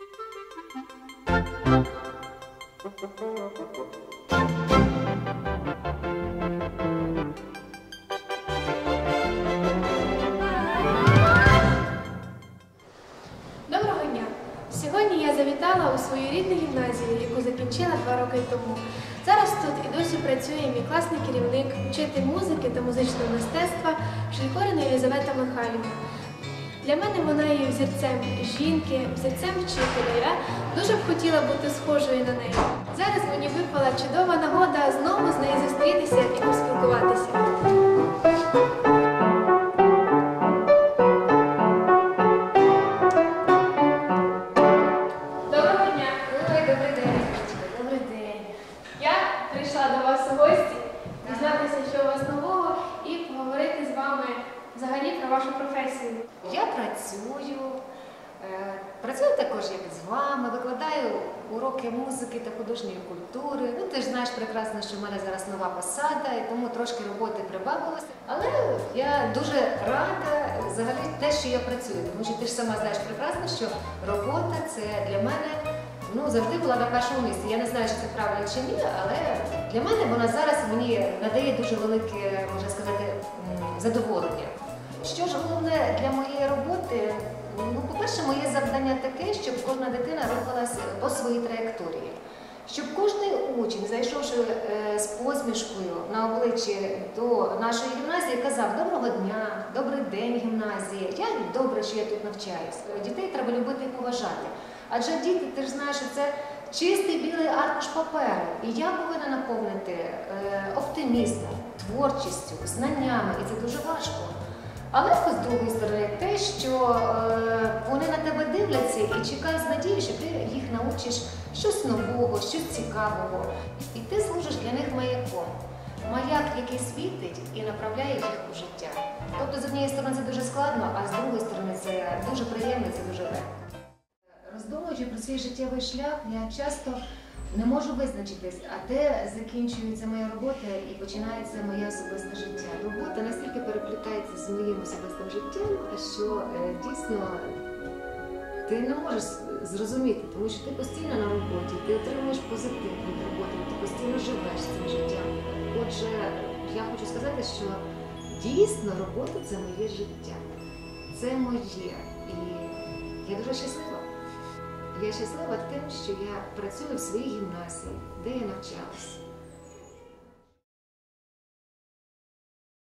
Доброго дня! Сьогодні я завітала у свою рідну гімназію, яку закінчила два роки тому. Зараз тут і досі працює мій класний керівник, вчитель музики та музичного мистецтва Шелькорина Єлизавета Михайлівна. Для мене вона є взірцем жінки, взірцем вчителя. Я дуже б хотіла бути схожою на неї. Зараз мені випала чудова нагода знову з нею зустрітися працюю. е, Працюю також як з вами, викладаю уроки музики та художньої культури. Ну, ти ж знаєш прекрасно, що в мене зараз нова посада, і тому трошки роботи прибавилося. Але я дуже рада взагалі те, що я працюю, тому що ти ж сама знаєш прекрасно, що робота це для мене ну, завжди була на першому місці. Я не знаю, чи це правильно чи ні, але для мене вона зараз мені надає дуже велике, можна сказати, задоволення. Що ж головне для моєї роботи? Ну, по-перше, моє завдання таке, щоб кожна дитина рухалася по своїй траєкторії. Щоб кожний учень, зайшовши е, з посмішкою на обличчі до нашої гімназії, казав Доброго дня, добрий день, гімназія. Як добре, що я тут навчаюсь. Дітей треба любити і поважати. Адже діти, ти ж знаєш, що це чистий білий аркуш паперу. І я повинна наповнити е, оптимізмом, творчістю, знаннями, і це дуже важко. Але з другої сторони, те, що е, вони на тебе дивляться і чекають з надією, що ти їх научиш щось нового, щось цікавого. І ти служиш для них маяком. Маяк, який світить і направляє їх у життя. Тобто, з однієї сторони, це дуже складно, а з другої сторони, це дуже приємно, це дуже легко. Роздумуючи про свій життєвий шлях, я часто не можу визначитись, а де закінчується моя робота і починається моє особисте життя. Робота настільки переплітається з моїм особистим життям, що е, дійсно ти не можеш зрозуміти, тому що ти постійно на роботі, ти отримуєш позитив від роботи, ти постійно живеш цим життям. Отже, я хочу сказати, що дійсно робота це моє життя. Це моє. І я дуже щаслива. Я щаслива тим, що я працюю в своїй гімназії, де я навчалася.